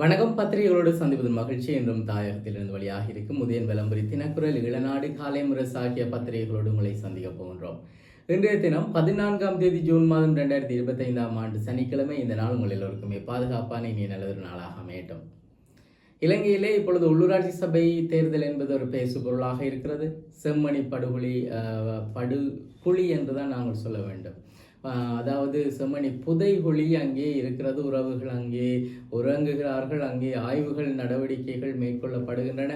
வணக்கம். பத்திரிகைகளோடு சந்திப்பது மகிழ்ச்சி. என்றும் தாயகத்திலிருந்து வழியாக இருக்கும் உதயன் விளம்பரி தினக்குரல் இளநாடு காலை முரசு ஆகிய பத்திரிகைகளோடு உங்களை சந்திக்க போகின்றோம். இன்றைய தினம் பதினான்காம் தேதி ஜூன் மாதம் ரெண்டாயிரத்தி இருபத்தைந்தாம் ஆண்டு சனிக்கிழமை. இந்த நாள் உங்கள் எல்லோருக்குமே பாதுகாப்பான இனிய நல்லதொரு நாளாக அமையட்டும். இலங்கையிலே இப்பொழுது உள்ளூராட்சி சபை தேர்தல் என்பது ஒரு பேசு பொருளாக இருக்கிறது. செம்மணி படுகொலி படு படுகுழி என்றுதான் நாங்கள் சொல்ல வேண்டும். அதாவது செம்மணி புதைகுழி அங்கே இருக்கிறது உறவுகள் அங்கே உறங்குகிறார்கள் அங்கே ஆய்வுகள் நடவடிக்கைகள் மேற்கொள்ளப்படுகின்றன.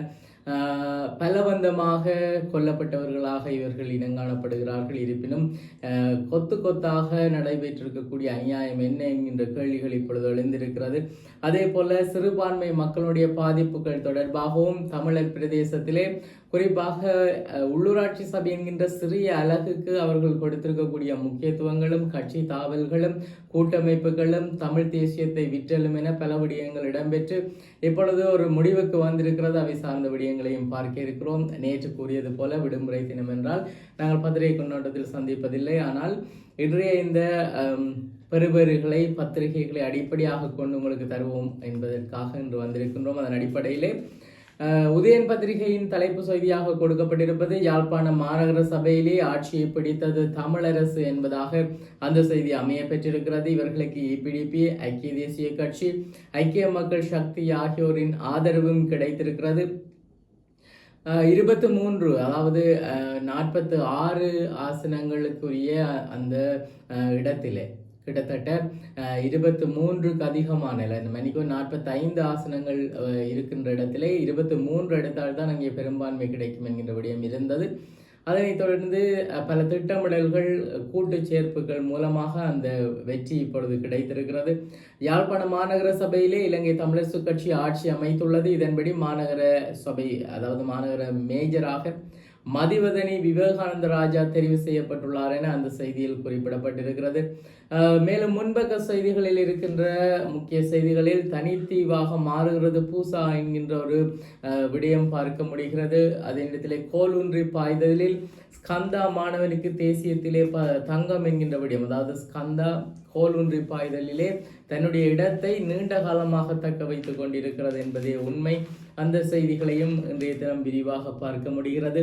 அஹ், பலவந்தமாக கொல்லப்பட்டவர்களாக இவர்கள் இனங்காணப்படுகிறார்கள். இருப்பினும் அஹ், கொத்து கொத்தாக நடைபெற்றிருக்கக்கூடிய அநியாயம் என்ன என்கின்ற கேள்விகள் இப்பொழுது எழுந்திருக்கிறது. அதே போல சிறுபான்மை மக்களுடைய பாதிப்புகள் தொடர்பாகவும் தமிழர் பிரதேசத்திலே குறிப்பாக உள்ளூராட்சி சபை என்கின்ற சிறிய அலகுக்கு அவர்கள் கொடுத்திருக்கக்கூடிய முக்கியத்துவங்களும் கட்சி தாவல்களும் கூட்டமைப்புகளும் தமிழ் தேசியத்தை விற்றலும் என பல விடயங்கள் இடம்பெற்று இப்பொழுது ஒரு முடிவுக்கு வந்திருக்கிறது. அவை சார்ந்த விடயங்களையும் பார்க்க இருக்கிறோம். நேற்று கூறியது போல விடுமுறை தினம் என்றால் நாங்கள் பத்திரிகை கொண்டாட்டத்தில் சந்திப்பதில்லை. ஆனால் இன்றைய இந்த அம், பெறுபேறுகளை பத்திரிகைகளை அடிப்படையாக கொண்டு உங்களுக்கு தருவோம் என்பதற்காக இன்று வந்திருக்கின்றோம். அதன் அடிப்படையிலே உதயன் பத்திரிகையின் தலைப்பு செய்தியாக கொடுக்கப்பட்டிருப்பது யாழ்ப்பாணம் மாநகர சபையிலே ஆட்சியை பிடித்தது தமிழரசு என்பதாக அந்த செய்தி அமைய பெற்றிருக்கிறது. இவர்களுக்கு இபிடிபி ஐக்கிய தேசிய கட்சி ஐக்கிய மக்கள் சக்தி ஆகியோரின் ஆதரவும் கிடைத்திருக்கிறது. இருபத்தி மூன்று அதாவது நாற்பத்து ஆறு ஆசனங்களுக்குரிய அந்த இடத்திலே கிட்டத்தட்ட இருபத்தி மூன்றுக்கு அதிகமான இல்லை இந்த மணிக்கு நாற்பத்தைந்து ஆசனங்கள் இருக்கின்ற இடத்திலே இருபத்தி மூன்று இடத்தால் தான் அங்கே பெரும்பான்மை கிடைக்கும் என்கின்ற விடயம் இருந்தது. அதனைத் தொடர்ந்து பல திட்டமிடல்கள் கூட்டு சேர்ப்புகள் மூலமாக அந்த வெற்றி இப்பொழுது கிடைத்திருக்கிறது. யாழ்ப்பாண மாநகர சபையிலே இலங்கை தமிழரசு கட்சி ஆட்சி அமைத்துள்ளது. இதன்படி மாநகர சபை அதாவது மாநகர மேஜராக மதிவதனி விவேகானந்த ராஜா தெரிவு செய்யப்பட்டுள்ளார் என அந்த செய்தியில் குறிப்பிடப்பட்டிருக்கிறது. மேலும் முன்பக்க செய்திகளில் இருக்கின்ற முக்கிய செய்திகளில் தனித்தீவாக மாறுகிறது. பூசா என்கின்ற ஒரு விடயம் பார்க்க முடிகிறது. அதே நேரத்திலே கோலூன்றி பாய்தலில் ஸ்கந்தா மாணவனுக்கு தேசியத்திலே ப தங்கம் என்கின்ற விடயம். அதாவது ஸ்கந்தா கோலூன்றி பாய்தலிலே தன்னுடைய இடத்தை நீண்ட காலமாக தக்க வைத்துக் கொண்டிருக்கிறது என்பதே உண்மை. அந்த செய்திகளையும் இன்றைய தினம் விரிவாக பார்க்க முடிகிறது.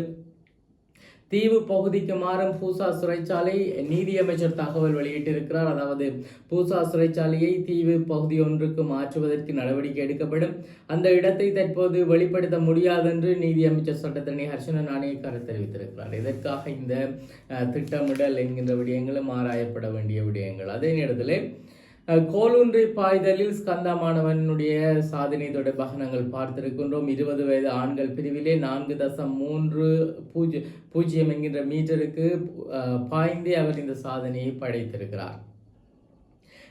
தீவு பகுதிக்கு மாறும் பூசா சிறைச்சாலை நீதியமைச்சர் தகவல் வெளியிட்டிருக்கிறார். அதாவது பூசா சிறைச்சாலையை தீவு பகுதி ஒன்றுக்கு மாற்றுவதற்கு நடவடிக்கை எடுக்கப்படும். அந்த இடத்தை தற்போது வெளிப்படுத்த முடியாதென்று நீதியமைச்சர் சட்டத்தரணி ஹர்ஷன நாணயக்காரர் தெரிவித்திருக்கிறார். இதற்காக இந்த திட்டமிடல் என்கின்ற விடயங்களும் ஆராயப்பட வேண்டிய விடயங்கள். அதே நேரத்தில் கோலுன்றி பாய்தலில் ஸ்கந்தமானவனுடைய சாதனை தொடர்பாக நாங்கள் பார்த்திருக்கின்றோம். இருபது வயது ஆண்கள் பிரிவிலே நான்கு தசம் மூன்று பூஜ்ஜி பூஜ்ஜியம் என்கின்ற மீட்டருக்கு அஹ், பாய்ந்தே அவர் இந்த சாதனையை படைத்திருக்கிறார்.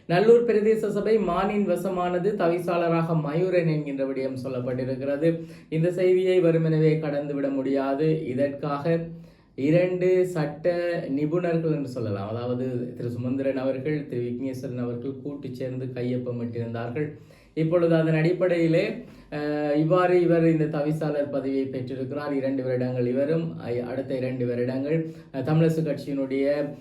நல்லூர் பிரதேச சபை மானின் வசமானது தவிசாளராக மயூரன் என்கின்ற விடயம் சொல்லப்பட்டிருக்கிறது. இந்த செய்தியை வருமெனவே கடந்து விட முடியாது. இதற்காக இரண்டு சட்ட நிபுணர்கள் என்று சொல்லலாம். அதாவது திரு சுமந்திரன் அவர்கள் திரு விக்னேஸ்வரன் அவர்கள் கூட்டு சேர்ந்து கையொப்பமிட்டிருந்தார்கள் இப்பொழுது அதன் அடிப்படையிலே இவ்வாறு இவர் இந்த தவிசாளர் பதவியை பெற்றிருக்கிறார். இரண்டு வருடங்கள் இவரும் அடுத்த இரண்டு வருடங்கள் தமிழரசு கட்சியினுடைய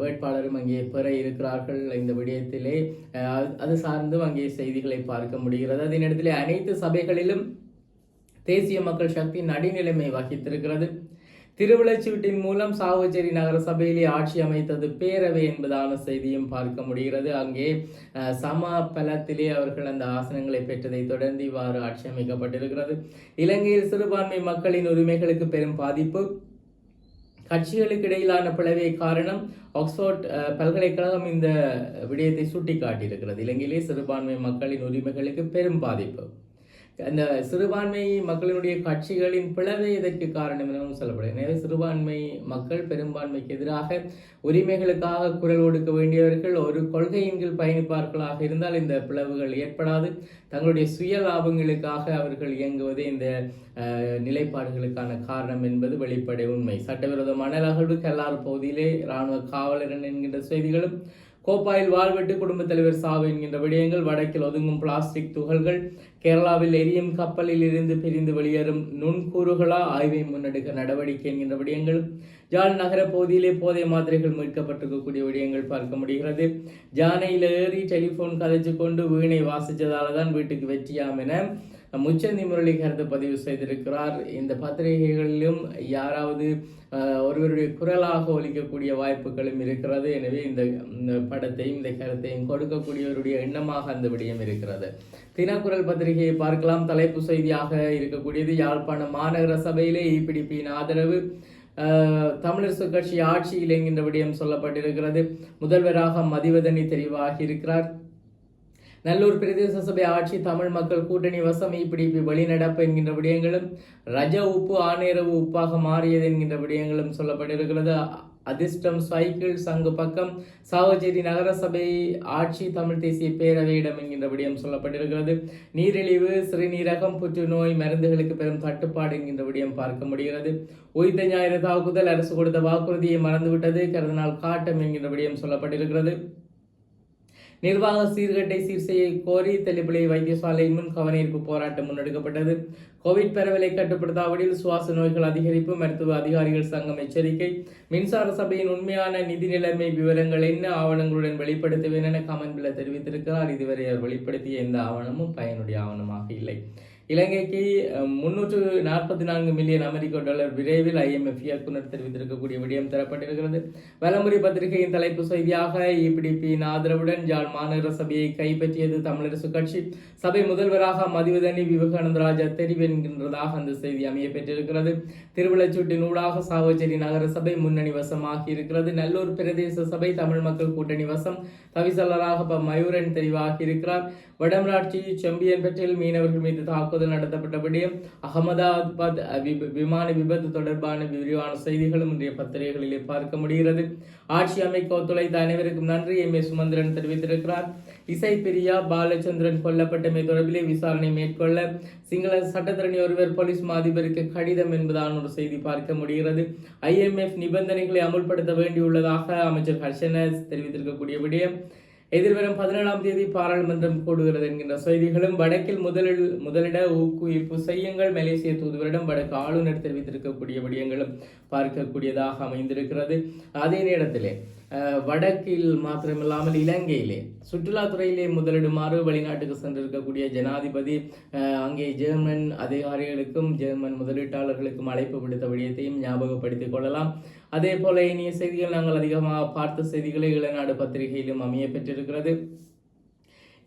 வேட்பாளரும் அங்கே பெற இருக்கிறார்கள். இந்த விடயத்திலே அது- சார்ந்தும் அங்கே செய்திகளை பார்க்க முடிகிறது. அதே இடத்திலே அனைத்து சபைகளிலும் தேசிய மக்கள் சக்தி நடுநிலைமை வகித்திருக்கிறது. திருவிழச்சீட்டின் மூலம் சாவச்சேரி நகர சபையிலே ஆட்சி அமைத்தது பேரவை என்பதான செய்தியும் பார்க்க முடிகிறது. அங்கே அஹ், சம பலத்திலே அவர்கள் அந்த ஆசனங்களை பெற்றதை தொடர்ந்து இவ்வாறு ஆட்சி அமைக்கப்பட்டிருக்கிறது. இலங்கையில் சிறுபான்மை மக்களின் உரிமைகளுக்கு பெரும் பாதிப்பு. கட்சிகளுக்கு இடையிலான பிளவே காரணம் ஆக்ஸ்போர்ட் அஹ், பல்கலைக்கழகம் இந்த விடயத்தை சுட்டிக்காட்டியிருக்கிறது. இலங்கையிலே சிறுபான்மை மக்களின் உரிமைகளுக்கு பெரும் பாதிப்பு. அந்த சிறுபான்மை மக்களினுடைய கட்சிகளின் பிளவே இதற்கு காரணம் எனவும் சொல்லப்படுகிறது எனவே சிறுபான்மை மக்கள் பெரும்பான்மைக்கு எதிராக உரிமைகளுக்காக குரல் கொடுக்க வேண்டியவர்கள் ஒரு கொள்கையின் கீழ் பயணிப்பார்களாக இருந்தால் இந்த பிளவுகள் ஏற்படாது. தங்களுடைய சுய லாபங்களுக்காக அவர்கள் இயங்குவதே இந்த நிலைப்பாடுகளுக்கான காரணம் என்பது வெளிப்படை உண்மை. சட்டவிரோத மணல் எல்லார் பகுதியிலே இராணுவ காவலர் என்கின்ற செய்திகளும் கோப்பாயில் வாழ்வெட்டு குடும்பத் தலைவர் சாவு என்கின்ற விடயங்கள் வடக்கில் ஒதுங்கும் பிளாஸ்டிக் துகள்கள் கேரளாவில் எரியும் கப்பலில் இருந்து பிரிந்து வெளியேறும் நுண்கூறுகளா ஆய்வை முன்னெடுக்க நடவடிக்கை என்கின்ற விடயங்கள் ஜாழ் நகர பகுதியிலே போதை மாத்திரைகள் மீட்கப்பட்டிருக்கக்கூடிய விடயங்கள் பார்க்க முடிகிறது. ஜானையில் ஏறி டெலிபோன் கதைச்சு கொண்டு வீணை வாசித்ததால் தான் வீட்டுக்கு வெற்றியாம் என முச்சந்தி முரளி கருத்து பதிவு செய்திருக்கிறார். இந்த பத்திரிகைகளிலும் யாராவது ஒருவருடைய குரலாக ஒலிக்கக்கூடிய வாய்ப்புகளும் இருக்கிறது. எனவே இந்த படத்தையும் இந்த கருத்தையும் கொடுக்கக்கூடியவருடைய எண்ணமாக அந்த விடயம் இருக்கிறது. தினக்குரல் பத்திரிகையை பார்க்கலாம். தலைப்பு செய்தியாக இருக்கக்கூடியது யாழ்ப்பாண மாநகர சபையிலே இபிடிபியின் ஆதரவு. தமிழரசு கட்சி ஆட்சியில் என்கின்ற விடயம் சொல்லப்பட்டிருக்கிறது. முதல்வராக மதிவதனி தெரிவாகி இருக்கிறார். நல்லூர் பிரதேச சபை ஆட்சி தமிழ் மக்கள் கூட்டணி வசம் இப்பிடிப்பு வெளிநடப்பு என்கின்ற விடயங்களும் ரஜ உப்பு ஆநேரவு உப்பாக மாறியது என்கின்ற விடயங்களும் சொல்லப்பட்டிருக்கிறது. அதிர்ஷ்டம் சைக்கிள் சங்கு பக்கம் சாவச்சேரி நகரசபை ஆட்சி தமிழ் தேசிய பேரவையிடம் என்கின்ற விடயம் சொல்லப்பட்டிருக்கிறது. நீரிழிவு சிறுநீரகம் புற்றுநோய் மருந்துகளுக்கு பெரும் தட்டுப்பாடு என்கின்ற விடயம் பார்க்க முடிகிறது. உயிர்த்த ஞாயிறு தாக்குதல் அரசு கொடுத்த வாக்குறுதியை மறந்துவிட்டது கருதினால் காட்டம் என்கின்ற விடயம் சொல்லப்பட்டிருக்கிறது. நிர்வாக சீர்கட்டை சீர் செய்ய கோரி தெளிப்பிளை வைத்தியசாலை முன் கவனஈர்ப்பு போராட்டம் முன்னெடுக்கப்பட்டது. கோவிட் பரவலை கட்டுப்படுத்தாவிடில் சுவாச நோய்கள் அதிகரிப்பு மருத்துவ அதிகாரிகள் சங்கம் எச்சரிக்கை மின்சார சபையின் உண்மையான நிதி நிலைமை விவரங்கள் என்ன ஆவணங்களுடன் வெளிப்படுத்துவேன் என கமன்பில தெரிவித்திருக்கிறார். இதுவரை அவர் வெளிப்படுத்திய எந்த ஆவணமும் பயனுடைய ஆவணமாக இல்லை. இலங்கைக்கு முன்னூற்று நாற்பத்தி நான்கு மில்லியன் அமெரிக்க டாலர் விரைவில் ஐஎம்எஃப் இயக்குனர் தெரிவித்திருக்கக்கூடிய விடயம் தரப்பட்டிருக்கிறது. வலமுறை பத்திரிகையின் தலைப்பு செய்தியாக இபிடிபியின் ஆதரவுடன் ஜாழ் மாநகர சபையை கைப்பற்றியது தமிழரசு கட்சி. சபை முதல்வராக மதிவதனி விவேகானந்த ராஜா தெரிவென்கின்றதாக அந்த செய்தி அமைய பெற்றிருக்கிறது. திருவிழச்சூட்டின் ஊடாக சாவச்சேரி நகர சபை முன்னணி வசமாகி இருக்கிறது. நல்லூர் பிரதேச சபை தமிழ் மக்கள் கூட்டணி வசம். தவிசலராக மயூரன் தெரிவாகி இருக்கிறார். வடமராட்சி செம்பியன்பற்றில் மீனவர்கள் மீது தாக்குதல் நடத்தப்பட்டபடியும் அகமதாபாத் விமான விபத்து தொடர்பான விரிவான செய்திகளும் இன்றைய பத்திரிகைகளிலே பார்க்க முடிகிறது. ஆட்சி அமைக்க ஒத்துழைத்த அனைவருக்கும் நன்றி. எம். ஏ. சுமந்திரன் தெரிவித்திருக்கிறார். இசை பிரியா பாலச்சந்திரன் கொல்லப்பட்டமை தொடர்பிலே விசாரணை மேற்கொள்ள சிங்கள சட்டத்தரணி ஒருவர் போலீஸ் அதிபருக்கு கடிதம் என்பதான ஒரு செய்தி பார்க்க முடிகிறது. ஐஎம்எஃப் நிபந்தனைகளை அமுல்படுத்த வேண்டியுள்ளதாக அமைச்சர் ஹர்ஷன தெரிவித்திருக்கக்கூடிய விடயம். எதிர்வரும் பதினேழாம் தேதி பாராளுமன்றம் கூடுகிறது என்கின்ற செய்திகளும் வடக்கில் முதலில் முதலிட ஊக்குவிப்பு செய்யுங்கள் மலேசிய தூதுவரிடம் வடக்கு ஆளுநர் தெரிவித்திருக்கக்கூடிய விடயங்களும் பார்க்கக்கூடியதாக அமைந்திருக்கிறது. அதே நேரத்திலே வடக்கில் மாத்திரமில்லாமல் இலங்கையிலே. சுற்றுலாத்துறையிலே முதலிடுமாறு வெளிநாட்டுக்கு சென்றிருக்கக்கூடிய ஜனாதிபதி அங்கே ஜெர்மன் அதிகாரிகளுக்கும் ஜெர்மன் முதலீட்டாளர்களுக்கும் அழைப்பு விடுத்த விடயத்தையும் ஞாபகப்படுத்திக் கொள்ளலாம். அதே போல இனிய செய்திகள் நாங்கள் அதிகமாக பார்த்த செய்திகளை இளநாடு பத்திரிகையிலும் அமைய பெற்றிருக்கிறது.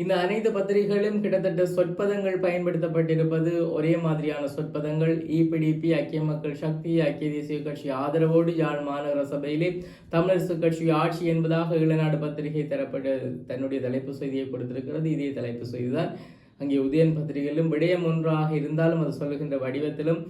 இந்த அனைத்து பத்திரிகைகளும் கிட்டத்தட்ட சொற்பதங்கள் பயன்படுத்தப்பட்டிருப்பது ஒரே மாதிரியான சொற்பதங்கள். இபிடிபி ஐக்கிய மக்கள் சக்தி ஐக்கிய தேசிய கட்சி ஆதரவோடு யாழ் மாநகர சபையிலே தமிழரசு கட்சி ஆட்சி என்பதாக இளநாடு பத்திரிகை தரப்பட்ட தன்னுடைய தலைப்பு செய்தியை கொடுத்திருக்கிறது. இதே தலைப்பு செய்திதான் அங்கே உதயன் பத்திரிகையிலும் விடயம் ஒன்றாக இருந்தாலும் அது சொல்லுகின்ற வடிவத்திலும்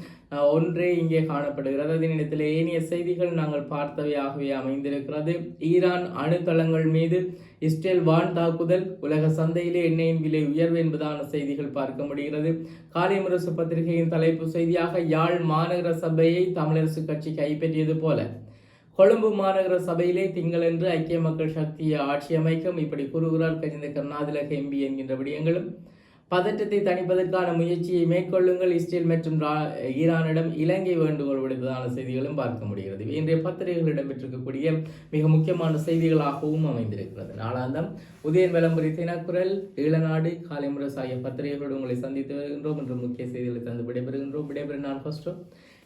ஒன்றே இங்கே காணப்படுகிறது. அதே நேரத்தில் ஏனைய செய்திகள் நாங்கள் பார்த்தவையாகவே அமைந்திருக்கிறது. ஈரான் அணுத்தளங்கள் மீது இஸ்ரேல் வான் தாக்குதல் உலக சந்தையிலே எண்ணெயின் விலை உயர்வு என்பதான செய்திகள் பார்க்க முடிகிறது. காலைமுரசு பத்திரிகையின் தலைப்பு செய்தியாக யாழ் மாநகர சபையை தமிழரசு கட்சி கைப்பற்றியது போல. கொழும்பு மாநகர சபையிலே திங்களன்று ஐக்கிய மக்கள் சக்தியை ஆட்சி அமைக்கும் இப்படி கூறுகிறார் கஜிந்த கருணாதிலக எம்பி என்கின்ற விடயங்களும். பதற்றத்தை தணிப்பதற்கான முயற்சியை மேற்கொள்ளுங்கள். இஸ்ரேல் மற்றும் ஈரானிடம் இலங்கை வேண்டுகோள் விடுத்ததான செய்திகளும் பார்க்க முடிகிறது. இன்றைய பத்திரிகைகள் இடம்பெற்றிருக்கக்கூடிய மிக முக்கியமான செய்திகளாகவும் அமைந்திருக்கிறது. நாளாந்தம் உதயன் விளம்பரி தினக்குரல் ஈழநாடு காலை முரசு பத்திரிகைகளோடு உங்களை சந்தித்து வருகின்றோம். என்று முக்கிய செய்திகளை தந்து விடைபெறுகின்றோம். விடைபெறும் நான் ஃபர்ஸ்டோ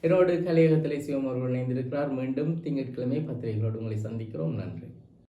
என்னோடு கலையகத்திலே சிவம் அவர்கள் இணைந்திருக்கிறார். மீண்டும் திங்கட்கிழமை பத்திரிகைகளோடு உங்களை சந்திக்கிறோம். நன்றி.